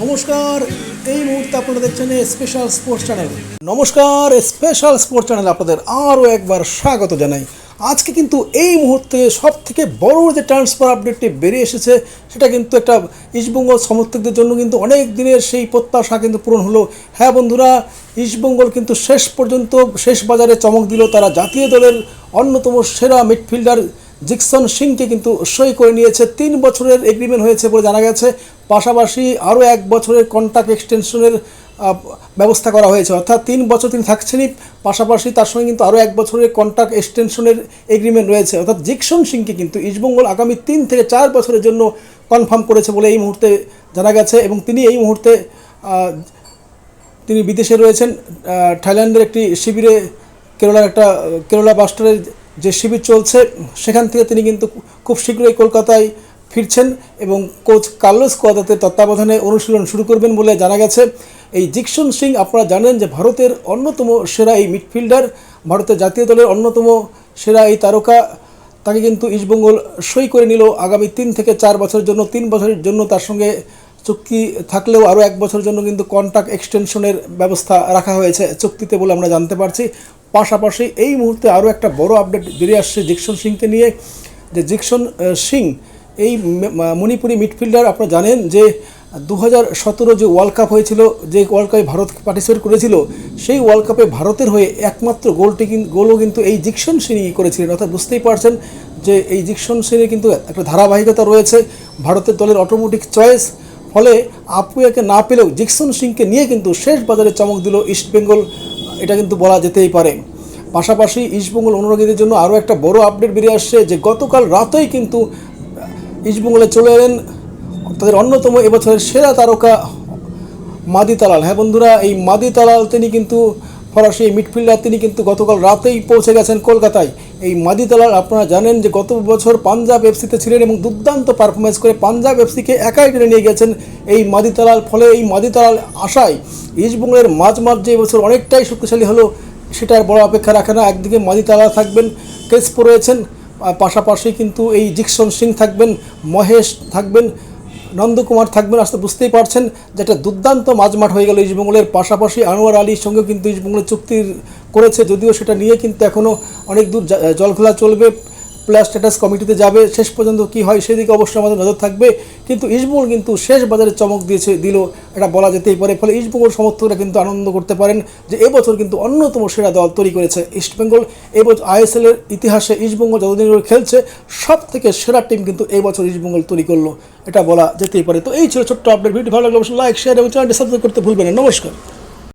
নমস্কার, এই মুহূর্তে আপনারা দেখছেন স্পেশাল স্পোর্টস চ্যানেল নমস্কার স্পেশাল স্পোর্টস চ্যানেল আপনাদের আরও একবার স্বাগত জানাই। আজকে কিন্তু এই মুহূর্তে সব থেকে বড় যে ট্রান্সফার আপডেটটি বেরিয়ে এসেছে, সেটা কিন্তু একটা ইস্টবেঙ্গল সমর্থকদের জন্য কিন্তু অনেক দিনের সেই প্রত্যাশা কিন্তু পূরণ হলো। হ্যাঁ বন্ধুরা ইস্টবেঙ্গল কিন্তু শেষ পর্যন্ত শেষ বাজারে চমক দিল। তারা জাতীয় দলের অন্যতম সেরা মিডফিল্ডার জিকসন সিংকে কিন্তু সই করে নিয়েছে। তিন বছরের এগ্রিমেন্ট হয়েছে বলে জানা গেছে। পাশাপাশি আরও এক বছরের কন্ট্রাক্ট এক্সটেনশনের ব্যবস্থা করা হয়েছে। অর্থাৎ তিন বছর তিনি থাকছেনই, পাশাপাশি তার সঙ্গে কিন্তু আরও এক বছরের কন্ট্রাক্ট এক্সটেনশনের এগ্রিমেন্ট রয়েছে। অর্থাৎ জিকসন সিংকে কিন্তু ইস্টবেঙ্গল আগামী তিন থেকে চার বছরের জন্য কনফার্ম করেছে বলে এই মুহূর্তে জানা গেছে এবং তিনি এই মুহূর্তে তিনি বিদেশে রয়েছেন। থাইল্যান্ডের একটি শিবিরে কেরলার একটা, কেরলা বাস্টারের যে শিবির চলছে, সেখান থেকে তিনি কিন্তু খুব শীঘ্রই কলকাতায় ফিরছেন এবং কোচ কার্লোস কোয়াদাতের তত্ত্বাবধানে অনুশীলন শুরু করবেন বলে জানা গেছে। এই জিকসন সিং আপনারা জানেন যে ভারতের অন্যতম সেরা এই মিডফিল্ডার, ভারতের জাতীয় দলের অন্যতম সেরা এই তারকা। তাকে কিন্তু ইস্টবেঙ্গল সই করে নিল আগামী তিন থেকে চার বছরের জন্য। তিন বছরের জন্য তার সঙ্গে চুক্তি থাকলেও আরও এক বছরের জন্য কিন্তু কন্ট্রাক্ট এক্সটেনশনের ব্যবস্থা রাখা হয়েছে চুক্তিতে বলে আমরা জানতে পারছি। পাশাপাশি এই মুহূর্তে আরও একটা বড় আপডেট বেরিয়ে আসছে জিকসন সিংকে নিয়ে, যে জিকসন সিং এই মণিপুরি মিডফিল্ডার আপনারা জানেন যে দু হাজার সতেরো যে ওয়ার্ল্ড কাপ হয়েছিল, যে ওয়ার্ল্ড কাপে ভারত পার্টিসিপেট করেছিল, সেই ওয়ার্ল্ড কাপে ভারতের হয়ে একমাত্র গোলটি গোলও কিন্তু এই জিকসন সিংই করেছিলেন। অর্থাৎ বুঝতেই পারছেন যে এই জিকসন সিংয়ের কিন্তু একটা ধারাবাহিকতা রয়েছে ভারতের দলের অটোমেটিক চয়েস ফলে আপুয়াকে না পেলেও জিকসন সিংকে নিয়ে কিন্তু শেষ বাজারে চমক দিল ইস্টবেঙ্গল এটা কিন্তু বলা যেতেই পারে। পাশাপাশি ইস্টবেঙ্গল অনুরাগীদের জন্য আরও একটা বড় আপডেট বেরিয়ে আসছে যে গতকাল রাতেই কিন্তু ইস্টবেঙ্গলে চলে এলেন তাদের অন্যতম এবছরের সেরা তারকা মাদি তালাল। হ্যাঁ বন্ধুরা, এই মাদি তালাল তিনি কিন্তু ফরাসি মিডফিল্ডার, তিনি কিন্তু গতকাল রাতেই পৌঁছে গেছেন কলকাতায়। এই মাদি তালাল আপনারা জানেন যে গত বছর পাঞ্জাব এফসিতে ছিলেন এবং দুর্দান্ত পারফরমেন্স করে পাঞ্জাব এফসিকে একাই টেনে নিয়ে গেছেন এই মাদি তালাল। ফলে এই মাদি তালাল আশায় ইস্টবেঙ্গলের মাঝ মাঠ যে বছর অনেকটাই শক্তিশালী হলো, সেটার বড় অপেক্ষা রাখে না। একদিকে মাদি তালাল থাকবেন ক্রেসপো রয়েছেন পাশাপাশি কিন্তু এই জিকসন সিং থাকবেন, মহেশ থাকবেন, নন্দকুমার থাকবেন আসতে বুঝতেই পারছেন যেটা দুর্দান্ত মাঝমাঠ হয়ে গেল ইস্টবেঙ্গলের পাশাপাশি আনোয়ার আলীর সঙ্গে কিন্তু ইস্টবেঙ্গলের চুক্তি করেছে, যদিও সেটা নিয়ে কিন্তু এখনও অনেক দূর জলখোলা চলবে। প্লেয়ার স্ট্যাটাস কমিটিতে যাবে। শেষ পর্যন্ত কি হয় সেদিকে অবশ্যই আমাদের নজর থাকবে। কিন্তু ইস্টবেঙ্গল কিন্তু শেষ বাজারে চমক দিয়েছে, দিল। এটা বলা যেতেই পারে। ফলে ইস্টবেঙ্গল সমর্থকরা কিন্তু আনন্দ করতে পারেন যে এবছর কিন্তু অন্যতম সেরা দল তৈরি করেছে ইস্টবেঙ্গল। এবছর আইএসএল এর ইতিহাসে ইস্টবেঙ্গল যতদিন খেলছে সব থেকে সেরা টিম কিন্তু এবছর ইস্টবেঙ্গল তৈরি করল। এটা বলা যেতেই পারে। তো এই ছিল ছোট্ট আপডেট ভিডিও ভালো লাগলে অবশ্যই লাইক শেয়ার এবং চ্যানেলটি সাবস্ক্রাইব করতে ভুলবেন না। নমস্কার।